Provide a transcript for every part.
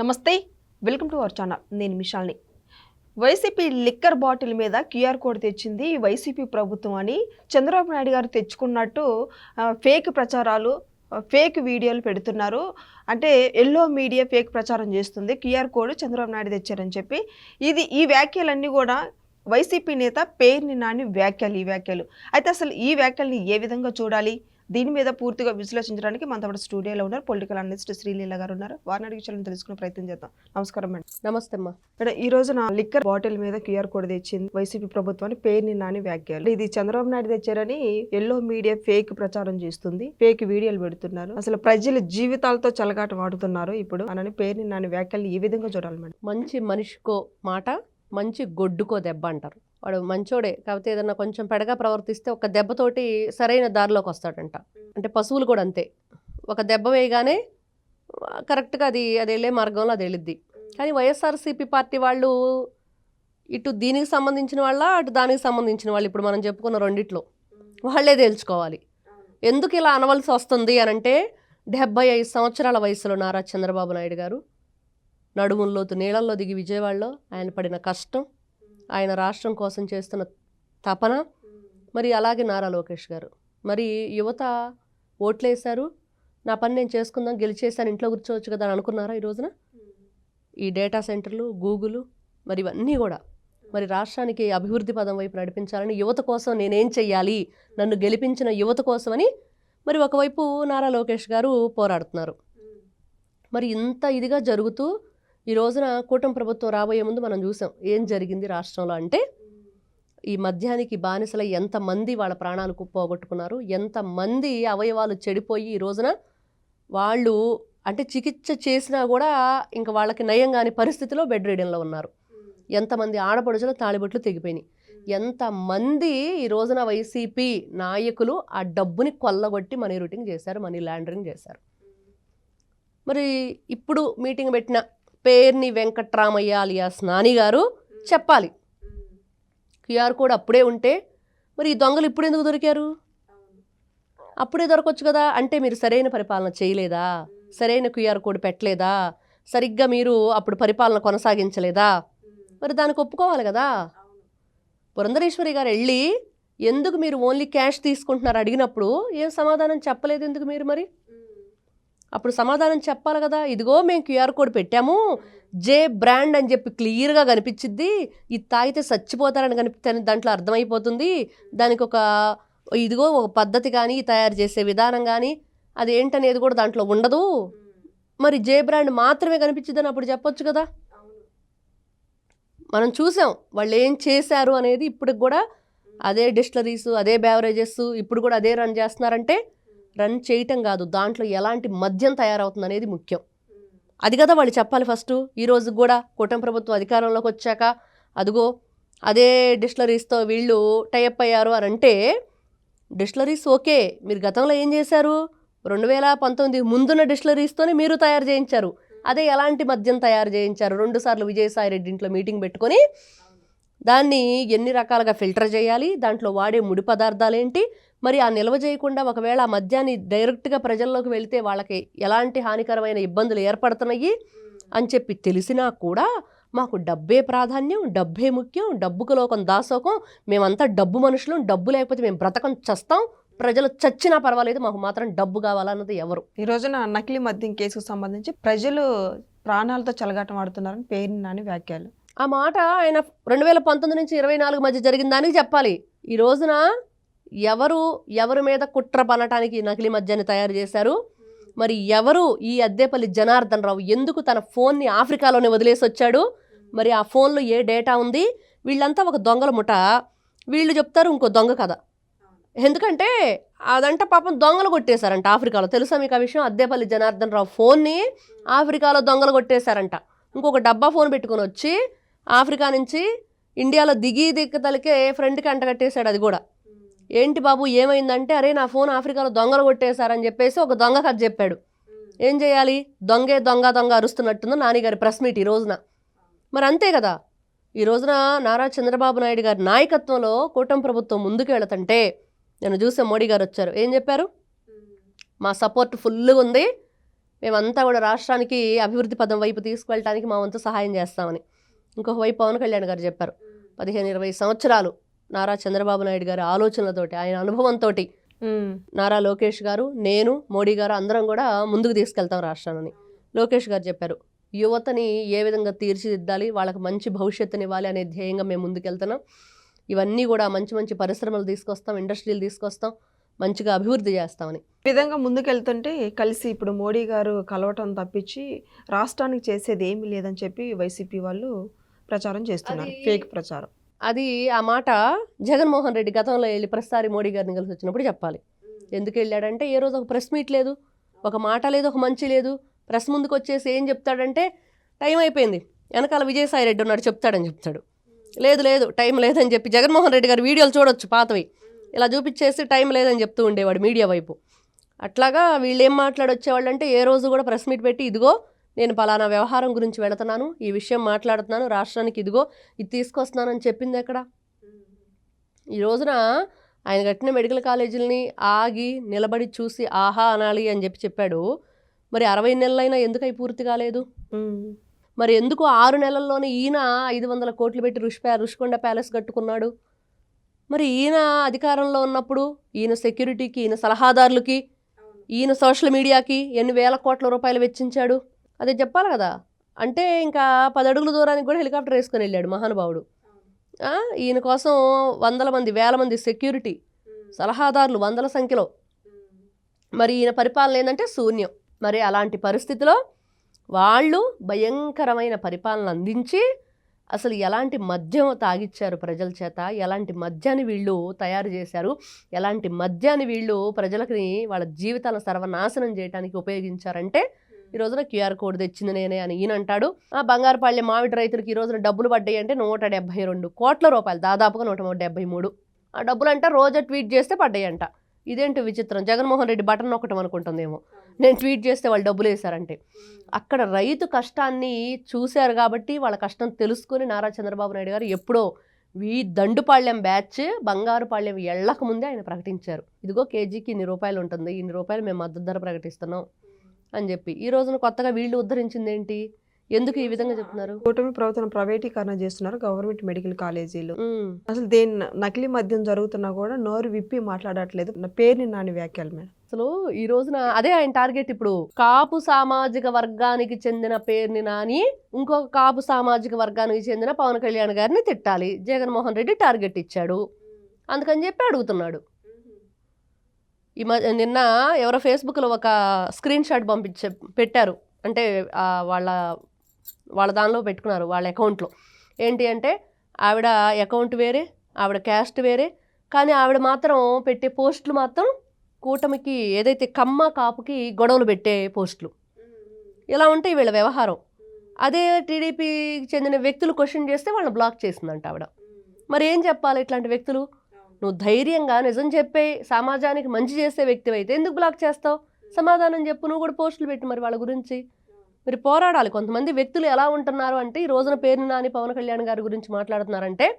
నమస్తే welcome to our channel. నేను మిషాల్ని. వైసీపీ లిక్కర్ బాటిల్ మీద క్యూఆర్ కోడ్ తెచ్చింది వైసీపీ ప్రభుత్వం అని చంద్రబాబు నాయుడు గారు తెచ్చుకున్నట్టు ఫేక్ ప్రచారాలు ఫేక్ వీడియోలు పెడుతున్నారు. అంటే ఎల్లో మీడియా ఫేక్ ప్రచారం చేస్తుంది. క్యూఆర్ కోడ్ చంద్రబాబు నాయుడు తెచ్చారని చెప్పి. ఇది ఈ వ్యాఖ్యలన్నీ కూడా వైసీపీ నేత పేర్ని నాని వ్యాఖ్యలు ఈ వ్యాఖ్యలు. అయితే అసలు ఈ వ్యాఖ్యల్ని ఏ విధంగా చూడాలి? దీని మీద పూర్తిగా విశ్లేషించడానికి మనతో పాటు స్టూడియోలో ఉన్నారు. పొలిటికల్ అనలిస్ట్ శ్రీలీల గారు ఉన్నారు. వారిని అడిగి విషయాలను తెలుసుకునే ప్రయత్నం చేద్దాం. నమస్కారం మేడం. నమస్తే అమ్మా. మేడం ఈ రోజున లిక్కర్ బాటిల్ మీద క్యూఆర్ కోడ్ తెచ్చింది. వైసీపీ ప్రభుత్వాన్ని పేరుని నాని వ్యాఖ్యలు. ఇది చంద్రబాబు నాయుడు తెచ్చారని ఎల్లో మీడియా ఫేక్ ప్రచారం చేస్తుంది. ఫేక్ వీడియోలు పెడుతున్నారు. అసలు ప్రజల జీవితాలతో చలగాట వాడుతున్నారు ఇప్పుడు. అనని పేరుని నాని వ్యాఖ్యలు ఈ విధంగా చూడాలి మేడం? మంచి మనిషికో మాట మంచి గొడ్డుకో దెబ్బ అంటారు. వాడు మంచోడే. కాకపోతే ఏదన్నా కొంచెం పెడగా ప్రవర్తిస్తే ఒక దెబ్బతోటి సరైన దారిలోకి వస్తాడంట అంటే పశువులు కూడా అంతే. ఒక దెబ్బ వేయగానే కరెక్ట్గా అది అది వెళ్ళే మార్గంలో అది వెళ్ళిద్ది. కానీ వైఎస్ఆర్సీపీ పార్టీ వాళ్ళు ఇటు దీనికి సంబంధించిన వాళ్ళ అటు దానికి సంబంధించిన వాళ్ళు ఇప్పుడు మనం చెప్పుకున్న రెండిట్లో. వాళ్ళే తేల్చుకోవాలి. ఎందుకు ఇలా అనవలసి వస్తుంది అని అంటే డెబ్బై ఐదు సంవత్సరాల వయసులో నారా చంద్రబాబు నాయుడు గారు నడుముల్లోతు నీళ్ళల్లో దిగి విజయవాడలో ఆయన పడిన కష్టం ఆయన రాష్ట్రం కోసం చేస్తున్న తపన. మరి అలాగే నారా లోకేష్ గారు. మరి యువత ఓట్లేశారు. నా పని నేను చేసుకుందాం గెలిచేసాను ఇంట్లో కూర్చోవచ్చు కదా అని అనుకున్నారా ఈ రోజున? ఈ డేటా సెంటర్లు గూగుల్ మరి ఇవన్నీ కూడా. మరి రాష్ట్రానికి అభివృద్ధి పదం వైపు నడిపించాలని యువత కోసం నేనేం చెయ్యాలి? నన్ను గెలిపించిన యువత కోసమని మరి ఒకవైపు నారా లోకేష్ గారు పోరాడుతున్నారు. మరి ఇంత ఇదిగా జరుగుతూ ఈ రోజున కూటమి ప్రభుత్వం రాబోయే ముందు మనం చూసాం ఏం జరిగింది రాష్ట్రంలో అంటే ఈ మద్యానికి బానిసల ఎంతమంది వాళ్ళ ప్రాణాలు పోగొట్టుకున్నారు ఎంతమంది అవయవాలు చెడిపోయి ఈ రోజున వాళ్ళు అంటే చికిత్స చేసినా కూడా ఇంకా వాళ్ళకి నయం కాని పరిస్థితిలో బెడ్ రీడింగ్లో ఉన్నారు. ఎంతమంది ఆడపడుచులు తాళిబొట్లు తెగిపోయినాయి. ఎంతమంది ఈ రోజున వైసీపీ నాయకులు ఆ డబ్బుని కొల్లగొట్టి మనీ రూటింగ్ చేశారు మనీ ల్యాండరింగ్ చేశారు. మరి ఇప్పుడు మీటింగ్ పెట్టిన పేర్ని వెంకట్రామయ్య అలియాస్ స్నాని గారు చెప్పాలి. క్యూఆర్ కోడ్ అప్పుడే ఉంటే మరి ఈ దొంగలు ఇప్పుడు ఎందుకు దొరికారు? అప్పుడే దొరకవచ్చు కదా. అంటే మీరు సరైన పరిపాలన చేయలేదా? సరైన క్యూఆర్ కోడ్ పెట్టలేదా? సరిగ్గా మీరు అప్పుడు పరిపాలన కొనసాగించలేదా? మరి దానికి ఒప్పుకోవాలి కదా. పురంధరేశ్వరి గారు వెళ్ళి ఎందుకు మీరు ఓన్లీ క్యాష్ తీసుకుంటున్నారు అడిగినప్పుడు ఏం సమాధానం చెప్పలేదు ఎందుకు మీరు మరి? అప్పుడు సమాధానం చెప్పాలి కదా. ఇదిగో మేము క్యూఆర్ కోడ్ పెట్టాము. జే బ్రాండ్ అని చెప్పి క్లియర్గా కనిపించిద్ది. ఇది తాగితే చచ్చిపోతారని కనిపిస్తే దాంట్లో అర్థమైపోతుంది. దానికి ఒక ఇదిగో ఒక పద్ధతి కానీ తయారు చేసే విధానం కానీ అది ఏంటనేది కూడా దాంట్లో ఉండదు. మరి జే బ్రాండ్ మాత్రమే కనిపించిద్దని అప్పుడు చెప్పొచ్చు కదా. మనం చూసాం వాళ్ళు ఏం చేశారు అనేది ఇప్పటికి కూడా అదే డిస్టలరీస్ అదే బ్యావరేజెస్ ఇప్పుడు కూడా అదే రన్ చేస్తున్నారంటే రన్ చేయటం కాదు దాంట్లో ఎలాంటి మద్యం తయారవుతుంది అనేది ముఖ్యం. అది కదా వాళ్ళు చెప్పాలి ఫస్ట్. ఈరోజు కూడా కూటమి ప్రభుత్వం అధికారంలోకి వచ్చాక అదిగో అదే డిస్టిలరీస్తో వీళ్ళు టైఅప్ అయ్యారు అని అంటే డిస్టిలరీస్ ఓకే మీరు గతంలో ఏం చేశారు? రెండు వేల పంతొమ్మిది ముందున్న డిస్టిలరీస్తోనే మీరు తయారు చేయించారు. అదే ఎలాంటి మద్యం తయారు చేయించారు? రెండుసార్లు విజయసాయి రెడ్డి ఇంట్లో మీటింగ్ పెట్టుకొని దాన్ని ఎన్ని రకాలుగా ఫిల్టర్ చేయాలి? దాంట్లో వాడే ముడి పదార్థాలు ఏంటి మరి ఆ నిల్వ చేయకుండా ఒకవేళ ఆ మద్యాన్ని డైరెక్ట్గా ప్రజల్లోకి వెళితే వాళ్ళకి ఎలాంటి హానికరమైన ఇబ్బందులు ఏర్పడుతున్నాయి అని చెప్పి తెలిసినా కూడా మాకు డబ్బే ప్రాధాన్యం డబ్బే ముఖ్యం డబ్బుకు లోకం దాసోకం. మేమంతా డబ్బు మనుషులం డబ్బు లేకపోతే మేము బ్రతకం చస్తాం. ప్రజలు చచ్చినా పర్వాలేదు మాకు మాత్రం డబ్బు కావాలన్నది ఎవరు. ఈ రోజున నకిలీ మద్యం కేసుకు సంబంధించి ప్రజలు ప్రాణాలతో చలగాటం ఆడుతున్నారని పేరుని నాని వ్యాఖ్యలు. ఆ మాట ఆయన రెండు వేల పంతొమ్మిది నుంచి ఇరవై నాలుగు మధ్య జరిగిన దానికి చెప్పాలి. ఈ రోజున ఎవరు ఎవరి మీద కుట్ర పనటానికి నకిలీ మద్యాన్ని తయారు చేశారు? మరి ఎవరు ఈ అద్దేపల్లి జనార్దన్ రావు? ఎందుకు తన ఫోన్ని ఆఫ్రికాలోనే వదిలేసి వచ్చాడు? మరి ఆ ఫోన్లో ఏ డేటా ఉంది? వీళ్ళంతా ఒక దొంగల ముఠ. వీళ్ళు చెప్తారు ఇంకో దొంగ కథ. ఎందుకంటే అదంట పాపం దొంగలు కొట్టేశారంట ఆఫ్రికాలో. తెలుసా మీకు ఆ విషయం? అద్దేపల్లి జనార్దన్ రావు ఫోన్ని ఆఫ్రికాలో దొంగలు కొట్టేశారంట. ఇంకొక డబ్బా ఫోన్ పెట్టుకొని వచ్చి ఆఫ్రికా నుంచి ఇండియాలో దిగి దిక్కుతలకే ఫ్రెండ్కి అంటగట్టేశాడు అది కూడా. ఏంటి బాబు ఏమైందంటే అరే నా ఫోన్ ఆఫ్రికాలో దొంగలు కొట్టేశారని చెప్పేసి ఒక దొంగ కథ చెప్పాడు. ఏం చేయాలి? దొంగే దొంగ దొంగ అరుస్తున్నట్టుందో నాన్నగారి ప్రెస్ మీట్ ఈ రోజున. మరి అంతే కదా. ఈ రోజున నారా చంద్రబాబు నాయుడు గారి నాయకత్వంలో కూటమి ప్రభుత్వం ముందుకు వెళతంటే నేను చూసే మోడీ గారు వచ్చారు. ఏం చెప్పారు? మా సపోర్ట్ ఫుల్గా ఉంది. మేమంతా కూడా రాష్ట్రానికి అభివృద్ధి పదం వైపు తీసుకువెళ్ళడానికి మా వంతు సహాయం చేస్తామని. ఇంకొక వైపు పవన్ కళ్యాణ్ గారు చెప్పారు. పదిహేను ఇరవై సంవత్సరాలు నారా చంద్రబాబు నాయుడు గారి ఆలోచనలతోటి ఆయన అనుభవంతో నారా లోకేష్ గారు నేను మోడీ గారు అందరం కూడా ముందుకు తీసుకెళ్తాం రాష్ట్రాన్ని. లోకేష్ గారు చెప్పారు యువతని ఏ విధంగా తీర్చిదిద్దాలి వాళ్ళకి మంచి భవిష్యత్తుని ఇవ్వాలి అనే ధ్యేయంగా మేము ముందుకెళ్తున్నాం. ఇవన్నీ కూడా మంచి మంచి పరిశ్రమలు తీసుకొస్తాం ఇండస్ట్రీలు తీసుకొస్తాం మంచిగా అభివృద్ధి చేస్తామని. ఈ విధంగా ముందుకెళ్తుంటే కలిసి ఇప్పుడు మోడీ గారు కలవటం తప్పించి రాష్ట్రానికి చేసేది ఏమీ లేదని చెప్పి వైసీపీ వాళ్ళు ప్రచారం చేస్తున్నారు ఫేక్ ప్రచారం. అది ఆ మాట జగన్మోహన్ రెడ్డి గతంలో వెళ్ళి ప్రతిసారి మోడీ గారిని కలిసి వచ్చినప్పుడు చెప్పాలి. ఎందుకు వెళ్ళాడంటే ఏ రోజు ఒక ప్రెస్ మీట్ లేదు ఒక మాట లేదు ఒక మంచి లేదు ప్రెస్ ముందుకు వచ్చేసి ఏం చెప్తాడంటే టైం అయిపోయింది వెనకాల విజయసాయి రెడ్డి ఉన్నాడు చెప్తాడని చెప్తాడు. లేదు లేదు టైం లేదని చెప్పి జగన్మోహన్ రెడ్డి గారి వీడియోలు చూడొచ్చు పాతవి. ఇలా చూపించేసి టైం లేదని చెప్తూ ఉండేవాడు మీడియా వైపు. అట్లాగా వీళ్ళు ఏం మాట్లాడొచ్చేవాళ్ళు అంటే ఏ రోజు కూడా ప్రెస్ మీట్ పెట్టి ఇదిగో నేను పలానా వ్యవహారం గురించి వెళుతున్నాను ఈ విషయం మాట్లాడుతున్నాను రాష్ట్రానికి ఇదిగో ఇది తీసుకొస్తున్నానని చెప్పింది ఎక్కడ? ఈ రోజున ఆయన కట్టిన మెడికల్ కాలేజీలని ఆగి నిలబడి చూసి ఆహా అనాలి అని చెప్పి చెప్పాడు. మరి అరవై నెలలైనా ఎందుకు అవి పూర్తి కాలేదు? మరి ఎందుకు ఆరు నెలల్లోనే ఈయన ఐదు వందల కోట్లు పెట్టి రుషి రుషికొండ ప్యాలెస్ కట్టుకున్నాడు? మరి ఈయన అధికారంలో ఉన్నప్పుడు ఈయన సెక్యూరిటీకి ఈయన సలహాదారులకి ఈయన సోషల్ మీడియాకి ఎన్ని వేల కోట్ల రూపాయలు వెచ్చించాడు? అదే చెప్పాలి కదా. అంటే ఇంకా పది అడుగుల దూరానికి కూడా హెలికాప్టర్ వేసుకొని వెళ్ళాడు మహానుభావుడు. ఈయన కోసం వందల మంది వేల మంది సెక్యూరిటీ సలహాదారులు వందల సంఖ్యలో. మరి ఈయన పరిపాలన ఏంటంటే శూన్యం. మరి అలాంటి పరిస్థితిలో వాళ్ళు భయంకరమైన పరిపాలన అందించి అసలు ఎలాంటి మద్యం తాగిచ్చారు ప్రజల చేత? ఎలాంటి మద్యాన్ని వీళ్ళు తయారు చేశారు? ఎలాంటి మద్యాన్ని వీళ్ళు ప్రజలకి వాళ్ళ జీవితాలను సర్వనాశనం చేయడానికి ఉపయోగించారంటే ఈ రోజున క్యూఆర్ కోడ్ తెచ్చింది నేనే అని ఈయన అంటాడు. ఆ బంగారుపల్లి మామిడి రైతులకు ఈ రోజున డబ్బులు పడ్డాయి అంటే నూట డెబ్బై రెండు కోట్ల రూపాయలు దాదాపుగా నూట డెబ్బై మూడు. ఆ డబ్బులు అంట రోజా ట్వీట్ చేస్తే పడ్డాయంట. ఇదేంటి విచిత్రం? జగన్మోహన్ రెడ్డి బటన్ నొక్కటం అనుకుంటుందేమో. నేను ట్వీట్ చేస్తే వాళ్ళు డబ్బులు వేశారంటే. అక్కడ రైతు కష్టాన్ని చూశారు కాబట్టి వాళ్ళ కష్టం తెలుసుకుని నారా చంద్రబాబు నాయుడు గారు ఎప్పుడో ఈ దండుపాళ్యం బ్యాచ్ బంగారుపాళ్యం ఎళ్ళక ముందే ఆయన ప్రకటించారు. ఇదిగో కేజీకి ఇన్ని రూపాయలు ఉంటుంది ఇన్ని రూపాయలు మేము మద్దతు ధర ప్రకటిస్తున్నాం. అని చెప్పి. ఈ రోజున కొత్తగా వీళ్ళు ఉద్ధరించింది ఏంటి ఎందుకు ఈ విధంగా చెప్తున్నారు? కూటమి ప్రభుత్వం ప్రైవేటీకరణ చేస్తున్నారు గవర్నమెంట్ మెడికల్ కాలేజీలు. అసలు దేని నకిలీ మద్యం జరుగుతున్నా కూడా నోరు విప్పి మాట్లాడట్లేదు. నా పేరుని నాని వ్యాఖ్యలు మేడం. అసలు ఈ రోజున అదే ఆయన టార్గెట్ ఇప్పుడు. కాపు సామాజిక వర్గానికి చెందిన పేరుని నాని ఇంకొక కాపు సామాజిక వర్గానికి చెందిన పవన్ కళ్యాణ్ గారిని తిట్టాలి. జగన్మోహన్ రెడ్డి టార్గెట్ ఇచ్చాడు. అందుకని చెప్పి అడుగుతున్నాడు. ఈ మధ్య నిన్న ఎవరో ఫేస్బుక్లో ఒక స్క్రీన్ షాట్ పంపించే పెట్టారు. అంటే వాళ్ళ వాళ్ళ దానిలో పెట్టుకున్నారు వాళ్ళ అకౌంట్లో. ఏంటి అంటే ఆవిడ అకౌంట్ వేరే ఆవిడ క్యాస్ట్ వేరే కానీ ఆవిడ మాత్రం పెట్టే పోస్టులు మాత్రం కూటమికి ఏదైతే కమ్మ కాపుకి గొడవలు పెట్టే పోస్టులు. ఇలా ఉంటాయి వీళ్ళ వ్యవహారం. అదే టీడీపీకి చెందిన వ్యక్తులు క్వశ్చన్ చేస్తే వాళ్ళని బ్లాక్ చేసిందంట ఆవిడ. మరి ఏం చెప్పాలి ఇట్లాంటి వ్యక్తులు? నువ్వు ధైర్యంగా నిజం చెప్పే సమాజానికి మంచి చేసే వ్యక్తి అయితే ఎందుకు బ్లాక్ చేస్తావు? సమాధానం చెప్పు నువ్వు కూడా పోస్టులు పెట్టు మరి వాళ్ళ గురించి. మీరు పోరాడాలి. కొంతమంది వ్యక్తులు ఎలా ఉంటున్నారు అంటే ఈ రోజున పేరు నాని పవన్ కళ్యాణ్ గారి గురించి మాట్లాడుతున్నారంటే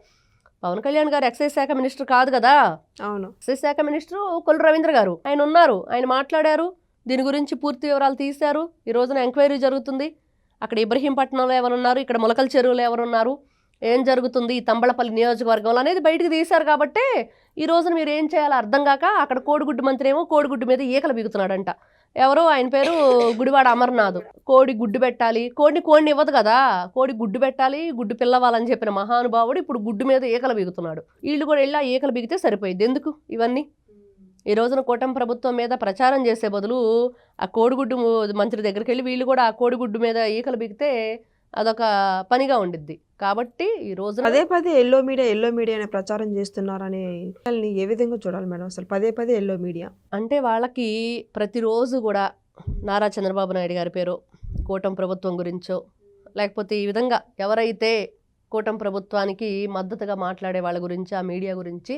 పవన్ కళ్యాణ్ గారు ఎక్సైజ్ శాఖ మినిస్టర్ కాదు కదా? అవును. ఎక్సైజ్ శాఖ మినిస్టర్ కొల్లు రవీంద్ర గారు. ఆయన ఉన్నారు. ఆయన మాట్లాడారు. దీని గురించి పూర్తి వివరాలు తీశారు. ఈ రోజున ఎంక్వైరీ జరుగుతుంది. అక్కడ ఇబ్రహీంపట్నంలో ఎవరున్నారు? ఇక్కడ మొలకల చెరువులో ఎవరున్నారు? ఏం జరుగుతుంది ఈ తంబళపల్లి నియోజకవర్గంలో అనేది బయటకు తీశారు కాబట్టే ఈ రోజున మీరు ఏం చేయాలో అర్థం కాక అక్కడ కోడిగుడ్డు మంత్రి ఏమో కోడిగుడ్డు మీద ఈకలు బిగుతున్నాడంట ఎవరో ఆయన పేరు గుడివాడ అమర్నాథ్. కోడి గుడ్డు పెట్టాలి. కోడిని కోడిని ఇవ్వదు కదా. కోడి గుడ్డు పెట్టాలి. గుడ్డు పిల్లవాలని చెప్పిన మహానుభావుడు ఇప్పుడు గుడ్డు మీద ఈకలు బిగుతున్నాడు వీళ్ళు కూడా వెళ్ళి ఆ ఈకలు బిగితే సరిపోయింది ఎందుకు ఇవన్నీ? ఈ రోజున కూటమి ప్రభుత్వం మీద ప్రచారం చేసే బదులు ఆ కోడిగుడ్డు మంత్రి దగ్గరికి వెళ్ళి వీళ్ళు కూడా ఆ కోడిగుడ్డు మీద ఈకలు బిగితే అదొక పనిగా ఉండిద్ది. కాబట్టి ఈ రోజున పదే పదే ఎల్లో మీడియా ఎల్లో మీడియా అనే ప్రచారం చేస్తున్నారని ఏ విధంగా చూడాలి మేడం అసలు? పదే పదే ఎల్లో మీడియా అంటే వాళ్ళకి ప్రతిరోజు కూడా నారా చంద్రబాబు నాయుడు గారి పేరు కూటమి ప్రభుత్వం గురించో లేకపోతే ఈ విధంగా ఎవరైతే కూటమి ప్రభుత్వానికి మద్దతుగా మాట్లాడే వాళ్ళ గురించి ఆ మీడియా గురించి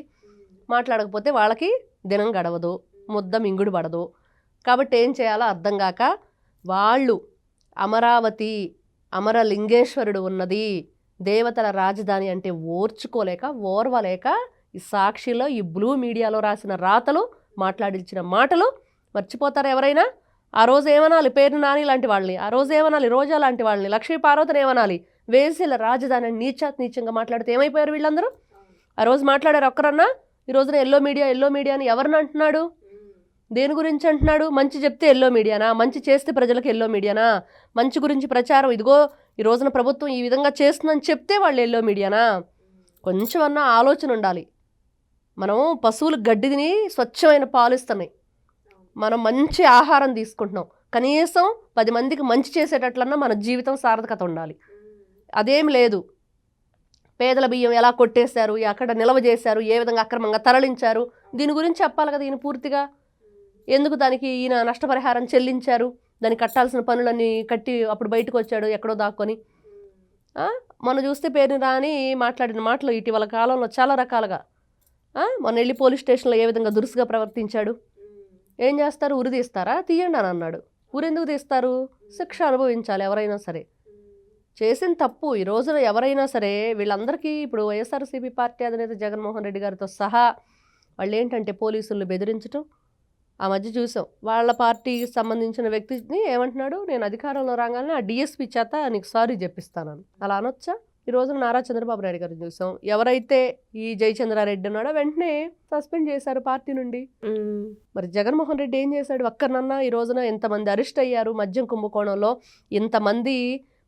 మాట్లాడకపోతే వాళ్ళకి దినం గడవదు ముద్ద మింగుడు పడదు. కాబట్టి ఏం చేయాలో అర్థం కాక వాళ్ళు అమరావతి అమరలింగేశ్వరుడు ఉన్నది. దేవతల రాజధాని అంటే ఓర్చుకోలేక ఓర్వలేక ఈ సాక్షిలో ఈ బ్లూ మీడియాలో రాసిన రాతలు మాట్లాడించిన మాటలు మర్చిపోతారు ఎవరైనా? ఆ రోజు ఏమనాలి? పేరు నాని లాంటి వాళ్ళని. ఆ రోజు ఏమనాలి? రోజా లాంటి వాళ్ళని. లక్ష్మీ పార్వతిని ఏమనాలి? వేసిల రాజధాని అని నీచాత్ నీచంగా మాట్లాడితే ఏమైపోయారు వీళ్ళందరూ? ఆ రోజు మాట్లాడారు ఒక్కరన్నా? ఈ రోజున ఎల్లో మీడియా ఎల్లో మీడియా అని ఎవరిని అంటున్నాడు? దేని గురించి అంటున్నాడు? మంచి చెప్తే ఎల్లో మీడియానా? మంచి చేస్తే ప్రజలకు ఎల్లో మీడియానా? మంచి గురించి ప్రచారం ఇదిగో ఈ రోజున ప్రభుత్వం ఈ విధంగా చేస్తుందని చెప్తే వాళ్ళు ఎల్లో మీడియానా? కొంచెం అన్న ఆలోచన ఉండాలి. మనం పశువులు గడ్డి తిని స్వచ్ఛమైన పాలు ఇస్తున్నాయి మనం మంచి ఆహారం తీసుకుంటున్నాం. కనీసం పది మందికి మంచి చేసేటట్లన్నా మన జీవితం సార్థకత ఉండాలి. అదేం లేదు. పేదల బియ్యం ఎలా కొట్టేశారు? ఎక్కడ నిల్వ చేశారు? ఏ విధంగా అక్రమంగా తరలించారు? దీని గురించి చెప్పాలి కదా ఈయన పూర్తిగా? ఎందుకు దానికి ఈయన నష్టపరిహారం చెల్లించారు? దానికి కట్టాల్సిన పనులన్నీ కట్టి అప్పుడు బయటకు వచ్చాడు ఎక్కడో దాక్కొని. మనం చూస్తే పేరు రాని మాట్లాడిన మాటలు ఇటీవల కాలంలో చాలా రకాలుగా. మొన్న వెళ్ళి పోలీస్ స్టేషన్లో ఏ విధంగా దురుసుగా ప్రవర్తించాడు? ఏం చేస్తారు? ఉరి తీస్తారా? తీయండి అని అన్నాడు. ఊరెందుకు తీస్తారు? శిక్ష అనుభవించాలి ఎవరైనా సరే. చేసిన తప్పు ఈ రోజున ఎవరైనా సరే వీళ్ళందరికీ ఇప్పుడు వైఎస్ఆర్సీపీ పార్టీ అధినేత జగన్మోహన్ రెడ్డి గారితో సహా వాళ్ళు ఏంటంటే పోలీసులను బెదిరించడం ఆ మధ్య చూసాం. వాళ్ళ పార్టీకి సంబంధించిన వ్యక్తిని ఏమంటున్నాడు? నేను అధికారంలో రాగానే ఆ డిఎస్పీ చేత నీకు సారీ చెప్పిస్తానని. అలా అనొచ్చా? ఈ రోజున నారా చంద్రబాబు నాయుడు గారిని చూసాం. ఎవరైతే ఈ జయచంద్రారెడ్డి ఉన్నాడో వెంటనే సస్పెండ్ చేశారు పార్టీ నుండి. మరి జగన్మోహన్ రెడ్డి ఏం చేశాడు? ఒక్కరినన్నా ఈ రోజున ఎంతమంది అరెస్ట్ అయ్యారు? మద్యం కుంభకోణంలో ఇంతమంది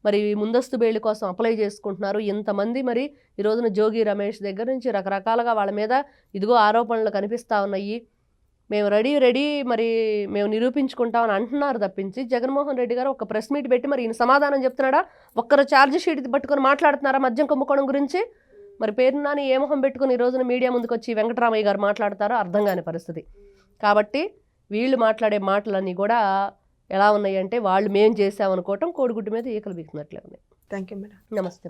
మరి ముందస్తు బెయిల్ కోసం అప్లై చేసుకుంటున్నారు? ఇంతమంది మరి ఈ రోజున జోగి రమేష్ దగ్గర నుంచి రకరకాలుగా వాళ్ళ మీద ఇదిగో ఆరోపణలు కనిపిస్తూ ఉన్నాయి. మేము రెడీ రెడీ మరి మేము నిరూపించుకుంటామని అంటున్నారు తప్పించి జగన్మోహన్ రెడ్డి గారు ఒక ప్రెస్ మీట్ పెట్టి మరి ఈయన సమాధానం చెప్తున్నాడా? ఒక్కరు ఛార్జ్ షీట్ పట్టుకొని మాట్లాడుతున్నారా మద్యం కుంభకోణం గురించి? మరి పేరు నాని ఏ మొహం పెట్టుకుని ఈ రోజున మీడియా ముందుకు వచ్చి వెంకటరామయ్య గారు మాట్లాడతారో అర్థం కాని పరిస్థితి. కాబట్టి వీళ్ళు మాట్లాడే మాటలన్నీ కూడా ఎలా ఉన్నాయి అంటే వాళ్ళు మేం చేసామనుకోవటం కోడిగుడ్డు మీద ఈకలు బిగుతున్నట్లే ఉన్నాయి. థ్యాంక్ యూ మేడం నమస్తే.